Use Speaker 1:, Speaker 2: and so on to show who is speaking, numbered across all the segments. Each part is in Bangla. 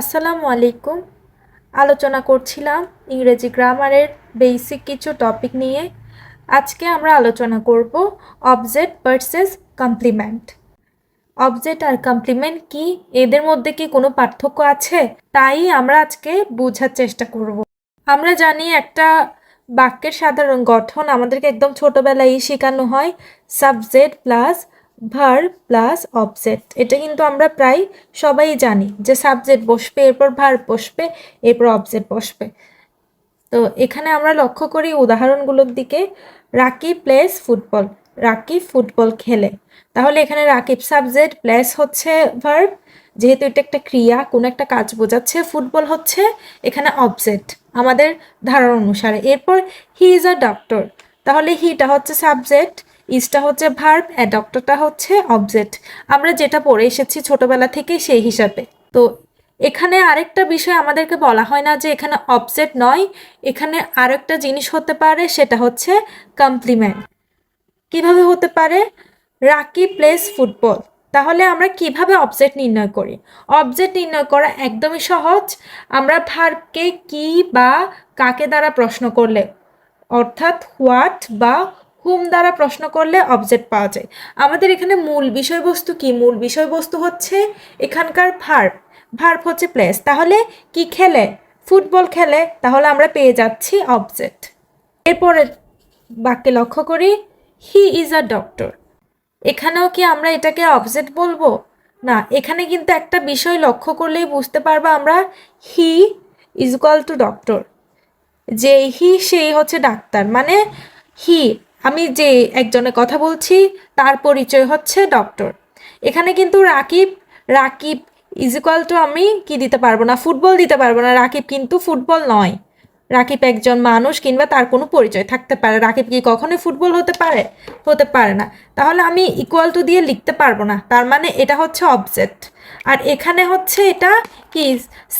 Speaker 1: আসসালামু আলাইকুম। আলোচনা করছিলাম ইংরেজি গ্রামারের বেসিক কিছু টপিক নিয়ে। আজকে আমরা আলোচনা করব অবজেক্ট ভার্সেস কমপ্লিমেন্ট। অবজেক্ট আর কমপ্লিমেন্ট কি? এদের মধ্যে কি কোনো পার্থক্য আছে? তাই আমরা আজকে বোঝার চেষ্টা করব। আমরা জানি একটা বাক্যের সাধারণ গঠন আমাদেরকে একদম ছোটবেলায় শেখানো হয়। Subject plus verb plus object এটা কিন্তু আমরা প্রায় সবাই জানি যে সাবজেক্ট বসবে, এরপর ভার বসবে, এরপর অবজেক্ট বসবে। তো এখানে আমরা লক্ষ্য করি উদাহরণগুলোর দিকে Rakib plays football Rakib football খেলে। তাহলে এখানে রাকিব সাবজেক্ট প্লেস হচ্ছে ভার্ব যেহেতু এটা একটা ক্রিয়া, কোনো একটা কাজ বোঝাচ্ছে, ফুটবল হচ্ছে এখানে অবজেক্ট আমাদের ধারণা অনুসারে। এরপর হি ইজ আ ডক্টর তাহলে হিটা হচ্ছে সাবজেক্ট ইজটা হচ্ছে ভার্ব ডক্টরটা হচ্ছে অবজেক্ট। আমরা যেটা পড়ে এসেছি ছোটবেলা থেকে সেই হিসাবে। তো এখানে আরেকটা বিষয় আমাদেরকে বলা হয় না যে এখানে অবজেক্ট নয়, এখানে আরেকটা জিনিস হতে পারে, সেটা হচ্ছে কমপ্লিমেন্ট। কীভাবে হতে পারে? Rakib plays football. তাহলে আমরা কীভাবে অবজেক্ট নির্ণয় করি? অবজেক্ট নির্ণয় করা একদমই সহজ। আমরা ভার্বকে কি বা কাকে দ্বারা প্রশ্ন করলে? অর্থাৎ হোয়াট বা হুম দ্বারা প্রশ্ন করলে অবজেক্ট পাওয়া যায়। আমাদের এখানে মূল বিষয়বস্তু কি? মূল বিষয়বস্তু হচ্ছে এখানকার ভার্ব ভার্ব হচ্ছে প্লেস তাহলে কি খেলে? ফুটবল খেলে। তাহলে আমরা পেয়ে যাচ্ছি অবজেক্ট এরপরে বাক্যে লক্ষ্য করি হি ইজ আ ডক্টর এখানেও কি আমরা এটাকে অবজেক্ট বলব? না, এখানে কিন্তু একটা বিষয় লক্ষ্য করলেই বুঝতে পারব আমরা he is equal to doctor যে হি সেই হচ্ছে ডাক্তার। মানে হি আমি যে একজনের কথা বলছি, তার পরিচয় হচ্ছে ডক্টর। এখানে কিন্তু Rakib Rakib is equal to আমি কি দিতে পারব না ফুটবল দিতে পারব না, রাকিব কিন্তু ফুটবল নয়। রাকিব একজন মানুষ কিংবা তার কোনো পরিচয় থাকতে পারে। রাকিব কি কখনোই ফুটবল হতে পারে? হতে পারে না। তাহলে আমি ইকুয়াল টু দিয়ে লিখতে পারব না। তার মানে এটা হচ্ছে অবজেক্ট আর এখানে হচ্ছে এটা কি?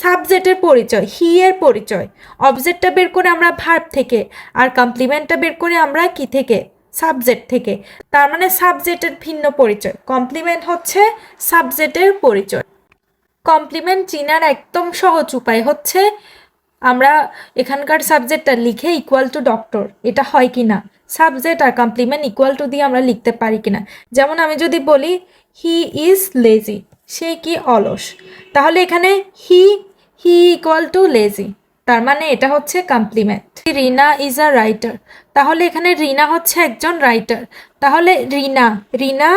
Speaker 1: সাবজেক্টের পরিচয় হি এর পরিচয়। অবজেক্টটা বের করে আমরা ভার্ব থেকে আর কমপ্লিমেন্টটা বের করে আমরা কি থেকে? সাবজেক্ট থেকে। তার মানে সাবজেক্টের ভিন্ন পরিচয়। কমপ্লিমেন্ট হচ্ছে সাবজেক্টের পরিচয়। কমপ্লিমেন্ট চিনার একদম সহজ উপায় হচ্ছে আমরা এখানকার সাবজেক্টটা লিখে ইকুয়াল টু ডক্টর এটা হয় কি না সাবজেক্ট আর কমপ্লিমেন্ট ইকুয়াল টু দিয়ে আমরা লিখতে পারি কি না যেমন আমি যদি বলি হি ইজ লেজি সে কি অলস? তাহলে এখানে he he equal to lazy তার মানে এটা হচ্ছে complement Rina is a writer তাহলে এখানে রিনা হচ্ছে একজন রাইটার তাহলে রিনা রিনা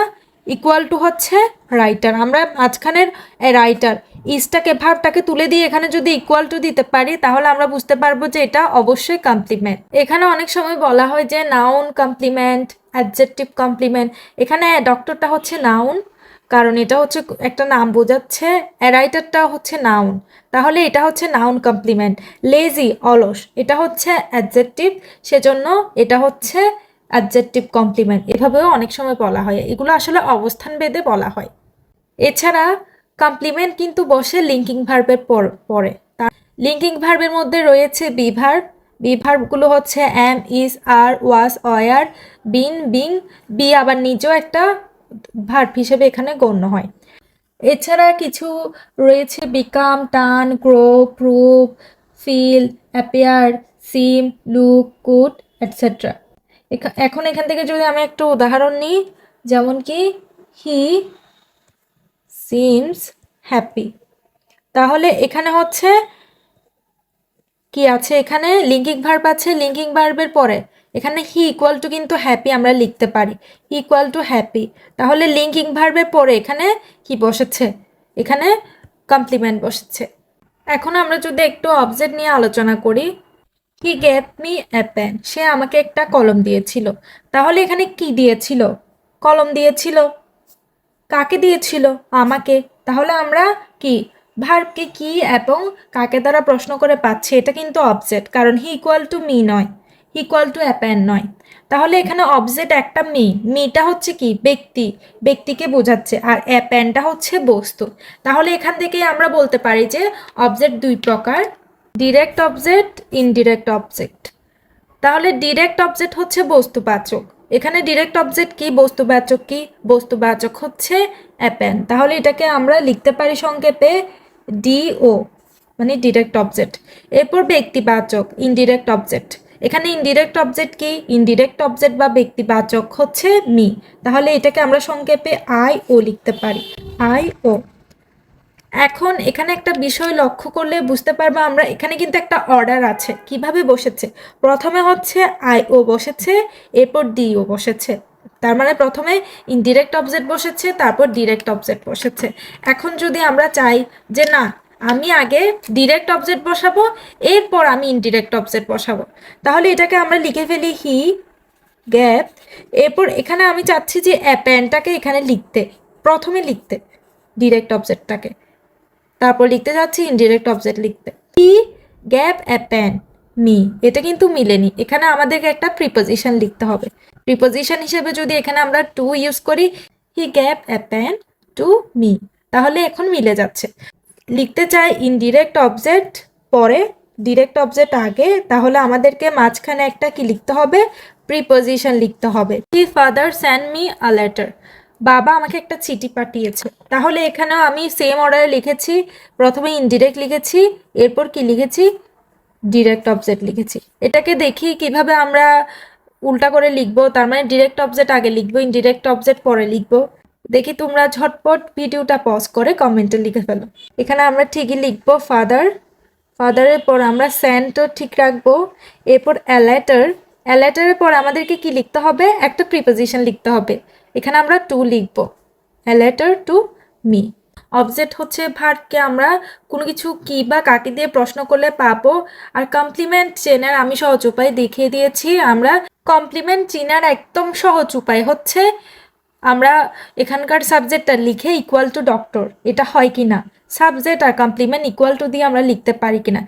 Speaker 1: ইকুয়াল টু হচ্ছে রাইটার আমরা মাঝখানের রাইটার ইজটাকে ভাবটাকে তুলে দিয়ে এখানে যদি ইকুয়াল টু দিতে পারি, তাহলে আমরা বুঝতে পারব যে এটা অবশ্যই কমপ্লিমেন্ট এখানে অনেক সময় বলা হয় যে নাউন কমপ্লিমেন্ট অ্যাডজেক্টিভ কমপ্লিমেন্ট এখানে ডক্টরটা হচ্ছে নাউন কারণ এটা হচ্ছে একটা নাম বোঝাচ্ছে রাইটারটা হচ্ছে নাউন তাহলে এটা হচ্ছে নাউন কমপ্লিমেন্ট লেজি অলস, এটা হচ্ছে অ্যাডজেক্টিভ সেজন্য এটা হচ্ছে অ্যাডজেক্টিভ কমপ্লিমেন্ট এভাবেও অনেক সময় বলা হয়। এগুলো আসলে অবস্থান ভেদে বলা হয়। এছাড়া কমপ্লিমেন্ট কিন্তু বসে লিঙ্কিং ভার্বের পর, পরে। তার লিঙ্কিং ভার্বের মধ্যে রয়েছে বি ভার্ব বি ভার্বগুলো হচ্ছে am is are was were been being be আবার নিজেও একটা ভার্ব হিসেবে এখানে গণ্য হয়। এছাড়া কিছু রয়েছে become turn grow prove feel appear seem look কুট এটসেট্রা এখন এখান থেকে যদি আমি একটু উদাহরণ নিই, যেমন কি হি সিমস হ্যাপি তাহলে এখানে হচ্ছে কি আছে? এখানে লিঙ্কিং ভার্ব আছে লিঙ্কিং ভার্বের পরে। এখানে হি ইকুয়াল টু কিন্তু হ্যাপি আমরা লিখতে পারি। ইকুয়াল টু হ্যাপি তাহলে লিঙ্কিং ভার্বের পরে এখানে কি বসেছে? এখানে কমপ্লিমেন্ট বসেছে। এখন আমরা যদি একটু অবজেক্ট নিয়ে আলোচনা করি। He get me a pen সে আমাকে একটা কলম দিয়েছিল। তাহলে এখানে কি দিয়েছিল? কলম দিয়েছিল। কাকে দিয়েছিল আমাকে? তাহলে আমরা কি? ভার্বকে কি এবং কাকে দ্বারা প্রশ্ন করে পাচ্ছি এটা কিন্তু অবজেক্ট, কারণ হি ইকুয়াল টু মি নয়, ইকুয়াল টু অ্যাপ্যান নয়। তাহলে এখানে অবজেক্ট একটা মি, মিটা হচ্ছে কি? ব্যক্তি, ব্যক্তিকে বোঝাচ্ছে, আর অ্যাপ্যানটা হচ্ছে বস্তু। তাহলে এখান থেকে আমরা বলতে পারি যে অবজেক্ট দুই প্রকার, ডিরেক্ট অবজেক্ট, ইনডিরেক্ট অবজেক্ট। তাহলে ডিরেক্ট অবজেক্ট হচ্ছে বস্তুবাচক এখানে ডিরেক্ট অবজেক্ট কি, বস্তুবাচক কি, বস্তুবাচক হচ্ছে অ্যাপেন তাহলে এটাকে আমরা লিখতে পারি সংক্ষেপে ডিও মানে ডিরেক্ট অবজেক্ট এরপর ব্যক্তিবাচক ইনডিরেক্ট অবজেক্ট এখানে ইনডিরেক্ট অবজেক্ট কি ইনডিরেক্ট অবজেক্ট বা ব্যক্তিবাচক হচ্ছে মি তাহলে এটাকে আমরা সংক্ষেপে আই ও লিখতে পারি। আই ও এখন এখানে একটা বিষয় লক্ষ্য করলে বুঝতে পারব আমরা এখানে কিন্তু একটা অর্ডার আছে। কীভাবে বসেছে? প্রথমে হচ্ছে আই ও বসেছে, এরপর ডি ও বসেছে। তার মানে প্রথমে ইনডিরেক্ট অবজেক্ট বসেছে, তারপর ডিরেক্ট অবজেক্ট বসেছে। এখন যদি আমরা চাই যে না, আমি আগে ডিরেক্ট অবজেক্ট বসাবো, এরপর আমি ইনডিরেক্ট অবজেক্ট বসাবো। তাহলে এটাকে আমরা লিখে ফেলি হি গ্যাপ এরপর এখানে আমি চাচ্ছি যে অ্যাপ্যানটাকে এখানে লিখতে, প্রথমে লিখতে ডিরেক্ট অবজেক্টটাকে তারপর লিখতে যাচ্ছি ইনডিরেক্ট অবজেক্ট লিখতে। হি গ্যাপ অ্যাপ্যান মি এটা কিন্তু মিলেনি। এখানে আমাদেরকে একটা প্রিপোজিশন লিখতে হবে। প্রিপোজিশন হিসেবে যদি এখানে আমরা টু ইউজ করি he gave a pen to me তাহলে এখন মিলে যাচ্ছে। লিখতে চাই ইনডিরেক্ট অবজেক্ট পরে ডিরেক্ট অবজেক্ট আগে, তাহলে আমাদেরকে মাঝখানে একটা কি লিখতে হবে? প্রিপোজিশন লিখতে হবে। He father sent me a letter বাবা আমাকে একটা চিঠি পাঠিয়েছে। তাহলে এখানেও আমি সেম অর্ডারে লিখেছি, প্রথমে ইনডিরেক্ট লিখেছি, এরপর কি লিখেছি? ডিরেক্ট অবজেক্ট লিখেছি। এটাকে দেখি কীভাবে আমরা উল্টা করে লিখব, তার মানে ডিরেক্ট অবজেক্ট আগে লিখব ইনডিরেক্ট অবজেক্ট পরে লিখব। দেখি তোমরা ঝটপট ভিডিওটা পজ করে কমেন্টে লিখে ফেলো। এখানে আমরা ঠিকই লিখব ফাদার ফাদারের পর আমরা স্যান্টও ঠিক রাখব, এরপর অ্যালেটার অ্যালেটারের পর আমাদেরকে কি লিখতে হবে? একটা প্রিপোজিশন লিখতে হবে। এখানে আমরা টু লিখব। অ্যালেটার টু মি অবজেক্ট হচ্ছে ভার্বকে আমরা কোনো কিছু কি বা কাকে দিয়ে প্রশ্ন করলে পাবো। আর কমপ্লিমেন্ট চেনার আমি সহজ উপায় দেখিয়ে দিয়েছি। আমরা কমপ্লিমেন্ট চেনার একদম সহজ উপায় হচ্ছে আমরা এখানকার সাবজেক্টটা লিখে ইকুয়াল টু ডক্টর এটা হয় কি না সাবজেক্ট আর কমপ্লিমেন্ট ইকুয়াল টু দিয়ে আমরা লিখতে পারি কিনা?